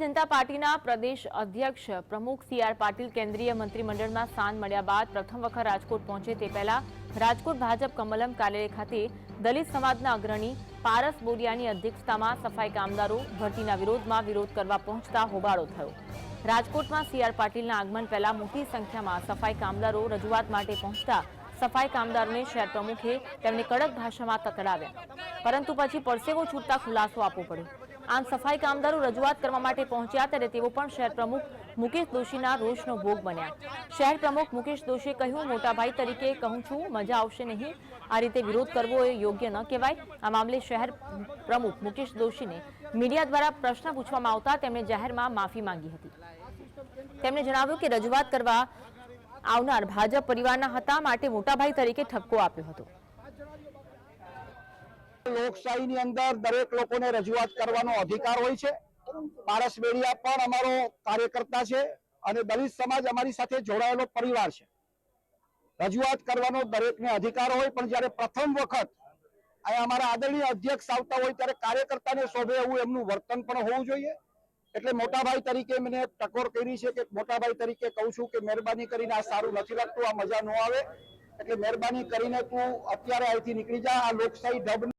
જનતા પાર્ટીના પ્રદેશ અધ્યક્ષ પ્રમુખ સી આર પાટીલ કેન્દ્રીય મંત્રીમંડળમાં સ્થાન મળ્યા બાદ પ્રથમ વખત રાજકોટ પહોંચે તે પહેલા રાજકોટ ભાજપ કમલમ કાર્યાલય ખાતે દલિત સમાજના અગ્રણી પારસ બોરિયાની અધ્યક્ષતામાં સફાઈ કામદારો ભરતીના વિરોધમાં વિરોધ કરવા પહોંચતા હોબાળો થયો. રાજકોટમાં સી આર પાટીલના આગમન પહેલા મોટી સંખ્યામાં સફાઈ કામદારો રજૂઆત માટે પહોંચતા સફાઈ કામદારોને શહેર પ્રમુખે તેમને કડક ભાષામાં તકડાવ્યા પરંતુ પછી પરસેવો છૂટતા ખુલાસો આપવો પડ્યો. આમ સફાઈ કામદારો રજૂઆત કરવા માટે પહોંચ્યા ત્યારે તેઓ પણ શહેર પ્રમુખ મુકેશ દોશીના રોષનો ભોગ બન્યા. શહેર પ્રમુખ મુકેશ દોશીએ કહ્યું મોટાભાઈ તરીકે કહું છું, મજા આવશે નહીં. આ રીતે વિરોધ કરવો એ યોગ્ય ન કહેવાય. આ મામલે શહેર પ્રમુખ મુકેશ દોશીને મીડિયા દ્વારા પ્રશ્ન પૂછવામાં આવતા તેમણે જાહેરમાં માફી માંગી હતી. તેમણે જણાવ્યું કે રજૂઆત કરવા આવનાર ભાજપ પરિવારના હતા, માટે મોટાભાઈ તરીકે ઠપકો આપ્યો હતો. લોકશાહીની અંદર દરેક લોકોને રજૂઆત કરવાનો અધિકાર હોય છે. પારસ બેડિયા પણ અમારો કાર્યકર્તા છે અને દલિત સમાજ અમારી સાથે જોડાયેલો પરિવાર છે. રજૂઆત કરવાનો દરેકને અધિકાર હોય, પણ જ્યારે પ્રથમ વખત અમારા આદરણીય અધ્યક્ષ આવતા હોય, ત્યારે કાર્યકર્તાને શોભે એવું એમનું વર્તન પણ હોવું જોઈએ. એટલે મોટાભાઈ તરીકે મને ટકોર કરી છે કે મોટાભાઈ તરીકે કહું છું કે મહેરબાની કરીને આ સારું નથી લાગતું, આ મજા ન આવે. એટલે મહેરબાની કરીને તું અત્યારે અહીંથી નીકળી જા, આ લોકશાહી ઢબ